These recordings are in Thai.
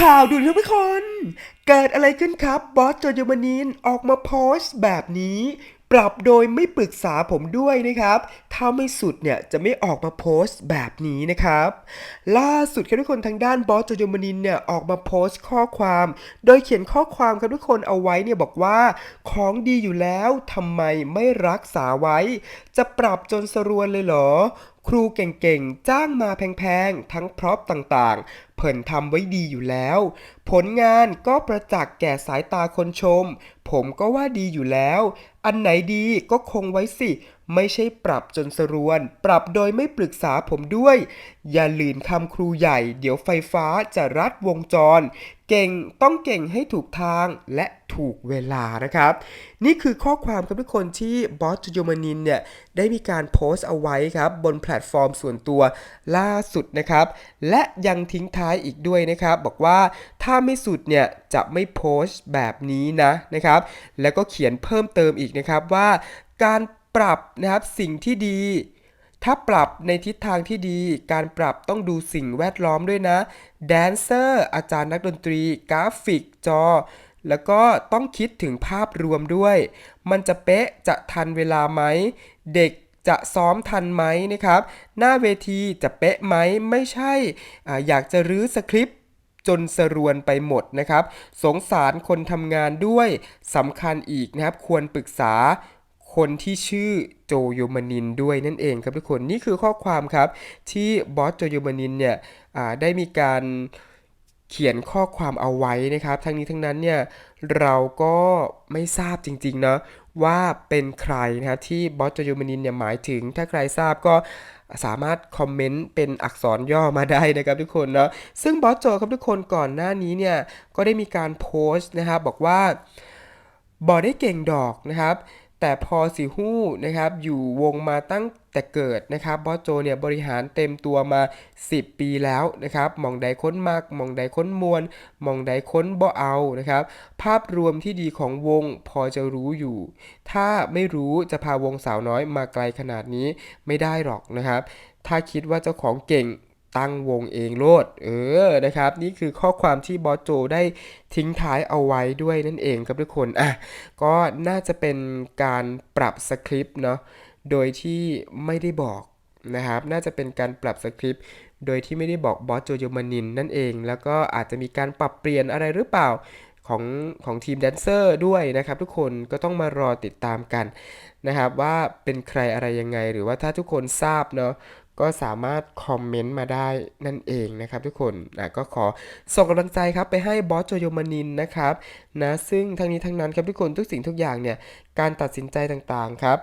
ข่าวด่วนครับทุกคน เกิดอะไรขึ้นครับ บอสโจโยมานินออกมาโพสต์แบบนี้ ปรับโดยไม่ปรึกษาผมด้วยนะครับ ถ้าไม่สุดเนี่ยจะไม่ออกมาโพสต์แบบนี้นะครับ ล่าสุดครับทุกคนทางด้านบอสโจโยมานินเนี่ยออกมาโพสต์ข้อความ โดยเขียนข้อความครับทุกคนเอาไว้เนี่ยบอกว่า ของดีอยู่แล้วทำไมไม่รักษาไว้ จะปรับจนสรวนเลยเหรอครูเก่งๆ จ้างมาแพงๆ ทั้งพร็อพต่างๆ เพิ่นทำไว้ดีอยู่แล้ว ผลงานก็ประจักษ์แก่สายตาคนชม ผมก็ว่าดีอยู่แล้ว อันไหนดีก็คงไว้สิ ไม่ใช่ปรับจนสรวน ปรับโดยไม่ปรึกษาผมด้วย อย่าลืนคำครูใหญ่ เดี๋ยวไฟฟ้าจะรัดวงจร เก่งต้องเก่งให้ถูกทางและถูกเวลานะครับ นี่คือข้อความครับทุกคนที่บอสจูโยมานินเนี่ย ได้มีการโพสต์เอาไว้ครับ บนแพลตฟอร์มส่วนตัวล่าสุดนะครับ และยังทิ้งท้ายอีกด้วยนะครับ บอกว่าถ้าไม่สุดเนี่ย จะไม่โพสต์แบบนี้นะนะครับ แล้วก็เขียนเพิ่มเติมอีกนะครับว่าการ ปรับนะครับสิ่งที่ดี ถ้าปรับในทิศทางที่ดี การปรับต้องดูสิ่งแวดล้อมด้วยนะแดนเซอร์อาจารย์นักดนตรี กราฟิกจอ แล้วก็ต้องคิดถึงภาพรวมด้วย มันจะเป๊ะจะทันเวลาไหม เด็กจะซ้อมทันไหมนะครับ หน้าเวทีจะเป๊ะไหมไม่ใช่ออยากจะรื้อสคริปต์จนสรวนไปหมดนะครับ สงสารคนทำงานด้วยสำคัญอีกนะครับ ควรปรึกษา คนที่ชื่อโจโยมานินด้วยนั่นเองครับทุกคนนี่คือข้อความครับที่บอสโจโยมานินเนี่ยได้มีการเขียนข้อความเอาไว้นะครับ ทั้งนี้ทั้งนั้นเนี่ยเราก็ไม่ทราบจริงๆเนาะว่าเป็นใครนะครับที่บอสโจโยมานินเนี่ยหมายถึง ถ้าใครทราบก็สามารถคอมเมนต์เป็นอักษรย่อมาได้นะครับทุกคนเนาะซึ่งบอสโจครับทุกคนก่อนหน้านี้เนี่ยก็ได้มีการโพสต์นะครับบอกว่าบอได้เก่งดอกนะครับ แต่พอสิหู้นะครับอยู่วงมาตั้งแต่เกิดนะครับบอสโจเนี่ยบริหารเต็มตัวมา 10 ปีแล้วนะครับมองใดค้นมากมองใดค้นมวลมองใดค้นบ่เอานะครับภาพรวมที่ดีของวงพอจะรู้อยู่ ถ้าไม่รู้จะพาวงสาวน้อยมาไกลขนาดนี้ไม่ได้หรอกนะครับ ถ้าคิดว่าเจ้าของเก่ง ตั้งวงเองโลด เออ นะครับ นี่คือข้อความที่บอสโจได้ทิ้งท้ายเอาไว้ด้วยนั่นเองครับทุกคน อะ ก็น่าจะเป็นการปรับสคริปต์เนาะ โดยที่ไม่ได้บอกนะครับ น่าจะเป็นการปรับสคริปต์โดยที่ไม่ได้บอกบอสโจโยมานินนั่นเอง แล้วก็อาจจะมีการปรับเปลี่ยนอะไรหรือเปล่าของของทีมแดนเซอร์ด้วยนะครับ ทุกคนก็ต้องมารอติดตามกันนะครับว่าเป็นใครอะไรยังไงหรือว่าถ้าทุกคนทราบเนาะ ก็สามารถคอมเมนต์มาได้นั่นเองนะครับทุกคนนะก็ขอส่งกำลังใจครับไปให้บอสโจโยมานินนะครับนะซึ่งทั้งนี้ทั้งนั้นครับทุกคนทุกสิ่งทุกอย่างเนี่ยการตัดสินใจต่างๆครับ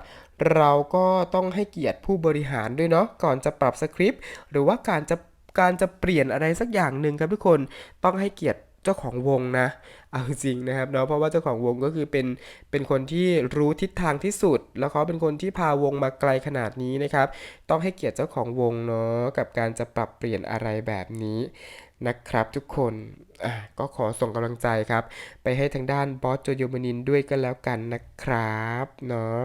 เราก็ต้องให้เกียรติผู้บริหารด้วยเนาะก่อนจะปรับสคริปต์หรือว่าการจะการจะเปลี่ยนอะไรสักอย่างหนึ่งครับทุกคนต้องให้เกียรติ เจ้าของวงนะ เอาจริงนะครับเนาะเพราะว่าเจ้าของวงก็คือเป็นเป็นคนที่รู้ทิศทางที่สุด แล้วเขาเป็นคนที่พาวงมาไกลขนาดนี้นะครับ ต้องให้เกียรติเจ้าของวงเนาะกับการจะปรับเปลี่ยนอะไรแบบนี้นะครับทุกคนก็ขอส่งกำลังใจครับ ไปให้ทางด้านบอสโจโยมานินด้วยกันแล้วกันนะครับเนาะ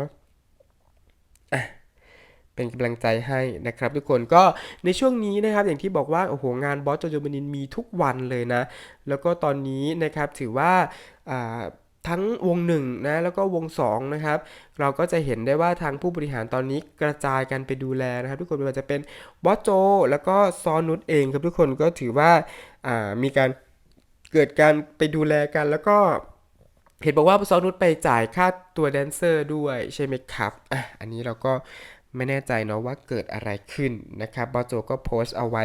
เป็นกำลังใจให้นะครับทุกคนก็ในช่วงนี้นะครับอย่างที่บอกว่าโอ้โหงานบอสโจโจมนินมีทุกวันเลยนะ แล้วก็ตอนนี้นะครับถือว่าทั้งวงหนึ่งนะแล้วก็วงสองนะครับเราก็จะเห็นได้ว่าทางผู้บริหารตอนนี้กระจายกันไปดูแลนะครับ ทุกคนไม่ว่าจะเป็นบอสโจ แล้วก็ซอนุชเองครับทุกคนก็ถือว่าามีการเกิดการไปดูแลกันแล้วก็เห็นบอกว่าซอนุชไปจ่ายค่าตัวแดนเซอร์ด้วยใช่ไหมครับอะอันนี้เราก็ ไม่แน่ใจเนาะว่าเกิดอะไรขึ้นนะครับบอโจก็โพสต์เอาไว้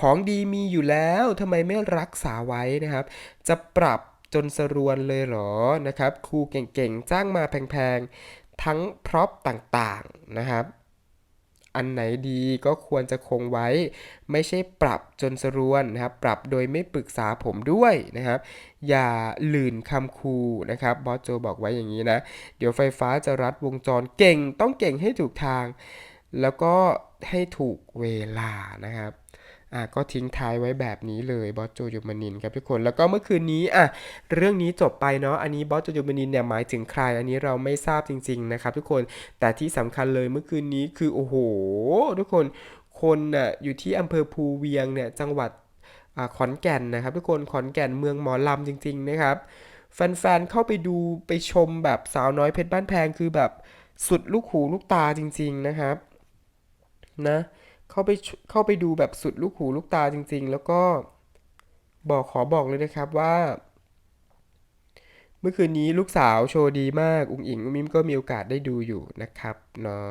ของดีมีอยู่แล้วทำไมไม่รักษาไว้นะครับ จะปรับจนสรวนเลยเหรอนะครับครูเก่งๆ จ้างมาแพงๆ ทั้งพร็อพต่างๆนะครับ อันไหนดีก็ควรจะคงไว้ ไม่ใช่ปรับจนสรวนนะครับ ปรับโดยไม่ปรึกษาผมด้วยนะครับ อย่าลื่นคำครูนะครับบอสโจบอกไว้อย่างนี้นะ เดี๋ยวไฟฟ้าจะรัดวงจรเก่ง ต้องเก่งให้ถูกทาง แล้วก็ให้ถูกเวลานะครับ อะก็ทิ้งท้ายไว้แบบนี้เลยบอสโจยูมานินครับทุกคนแล้วก็เมื่อคืนนี้อะเรื่องนี้จบไปเนาะอันนี้บอสโจยูมานินเนี่ยหมายถึงใคร อันนี้เราไม่ทราบจริง ๆนะครับ ทุกคนแต่ที่สำคัญเลยเมื่อคืนนี้คือโอ้โห ทุกคนคนน่ะอยู่ที่อำเภอภูเวียงเนี่ยจังหวัดอ่าขอนแก่นนะครับ ทุกคนขอนแก่นเมืองหมอลำจริง ๆ นะครับแฟนๆเข้าไปดูไปชมแบบสาวน้อยเพชรบ้านแพงคือแบบสุดลูกหูลูกตาจริง ๆนะครับ นะ เข้าไปเข้าไปดูแบบสุดลูกหูลูกตาจริง ๆ แล้วก็บอกขอบอกเลยนะครับว่า เมื่อคืนนี้ลูกสาวโชว์ดีมาก อุ๋งอิงอุ๋งมิมก็มีโอกาสได้ดูอยู่นะครับเนาะ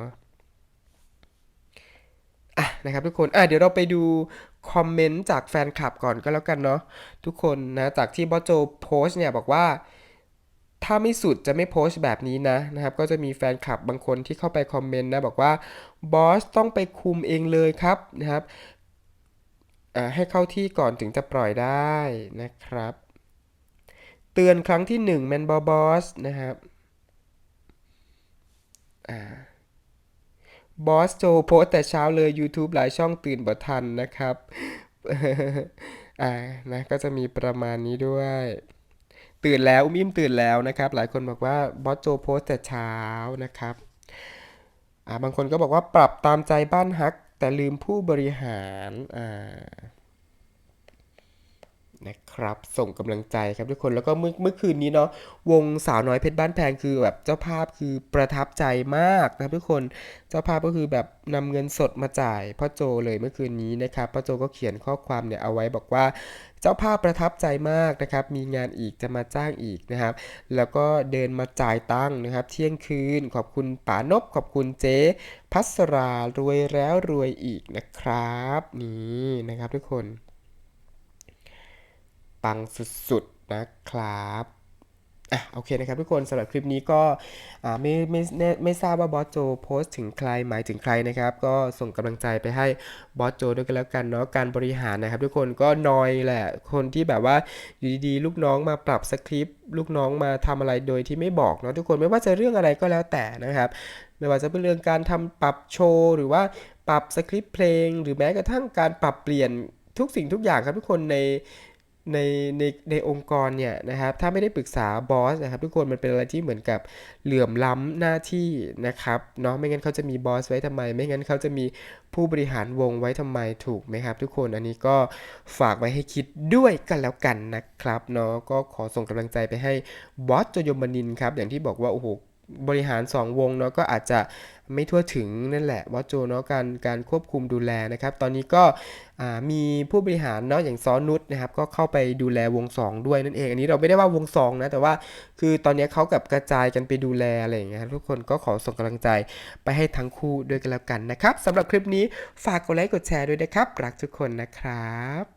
อะนะครับทุกคนอะเดี๋ยวเราไปดูคอมเมนต์จากแฟนคลับก่อนก็แล้วกันเนาะทุกคนนะจากที่บอสโจโพสเนี่ยบอกว่า ถ้าไม่สุดจะไม่โพสต์แบบนี้นะนะครับ ก็จะมีแฟนคลับบางคนที่เข้าไปคอมเมนต์นะ บอกว่าบอสต้องไปคุมเองเลยครับนะครับอ่าให้เข้าที่ก่อนถึงจะปล่อยได้นะครับ เตือนครั้งที่หนึ่งแมนบอบอสนะครับอ่าบอสโจโพสต์แต่เช้าเลย YouTube หลายช่องตื่นบ่ทันนะครับ อ่านะก็จะมีประมาณนี้ด้วย ตื่นแล้วอุ้มอิ่มตื่นแล้วนะครับ หลายคนบอกว่าบอสโจโพสแต่เช้านะครับอ่าบางคนก็บอกว่าปรับตามใจบ้านฮัก แต่ลืมผู้บริหารอ่า นะครับ ส่งกำลังใจครับทุกคนแล้วก็เมื่อเมื่อคืนนี้เนาะวงสาวน้อยเพชรบ้านแพงคือแบบเจ้าภาพคือประทับใจมากนะครับทุกคนเจ้าภาพก็คือแบบนำเงินสดมาจ่ายพ่อโจเลยเมื่อคืนนี้นะครับพ่อโจก็เขียนข้อความเนี่ยเอาไว้บอกว่าเจ้าภาพประทับใจมากนะครับ มีงานอีกจะมาจ้างอีกนะครับ แล้วก็เดินมาจ่ายตังค์นะครับ เที่ยงคืน ขอบคุณป๋านบขอบคุณเจ๊พัสรารวยแล้วรวยอีกนะครับ นี่นะครับทุกคน ปังสุดๆนะครับอะโอเคนะครับทุกคนสำหรับคลิปนี้ก็อ่าไม่ไม่ไม่ไม่ทราบว่าบอสโจโพสต์ถึงใครหมายถึงใครนะครับ ก็ส่งกำลังใจไปให้บอสโจด้วยกันแล้วกันเนาะการบริหารนะครับ ทุกคนก็นอยแหละคนที่แบบว่าอยู่ดีๆลูกน้องมาปรับสคริปต์ลูกน้องมาทำอะไรโดยที่ไม่บอกเนาะทุกคนไม่ว่าจะเรื่องอะไรก็แล้วแต่นะครับ ไม่ว่าจะเป็นเรื่องการทำปรับโชว์หรือว่าปรับสคริปต์เพลง หรือแม้กระทั่งการปรับเปลี่ยนทุกสิ่งทุกอย่างครับทุกคนใน ในในในองค์กรเนี่ยนะครับถ้าไม่ได้ปรึกษาบอสนะครับทุกคนมันเป็นอะไรที่เหมือนกับเหลื่อมล้ำหน้าที่นะครับเนาะไม่งั้นเขาจะมีบอสไว้ทำไม ไม่งั้นเขาจะมีผู้บริหารวงไว้ทำไมถูกไหมครับ ทุกคนอันนี้ก็ฝากไว้ให้คิดด้วยกันแล้วกันนะครับเนาะก็ขอส่งกำลังใจไปให้บอสโจยมานินครับอย่างที่บอกว่าโอ้โห บริหาร 2 วงเนาะก็อาจจะไม่ทั่วถึงนั่นแหละบอสโจเนาะการการควบคุมดูแลนะครับ ตอนนี้ก็มีผู้บริหารเนาะอย่างซอนุชนะครับ ก็เข้าไปดูแลวง 2 ด้วยนั่นเอง อันนี้เราไม่ได้ว่าวง2นะแต่ว่าคือตอนนี้เขากับกระจายกันไปดูแลอะไรอย่างเงี้ยทุกคนก็ขอส่งกำลังใจไปให้ทั้งคู่ด้วยกันแล้วกันนะครับสำหรับคลิปนี้ฝากกดไลค์กดแชร์ด้วยนะครับรักทุกคนนะครับ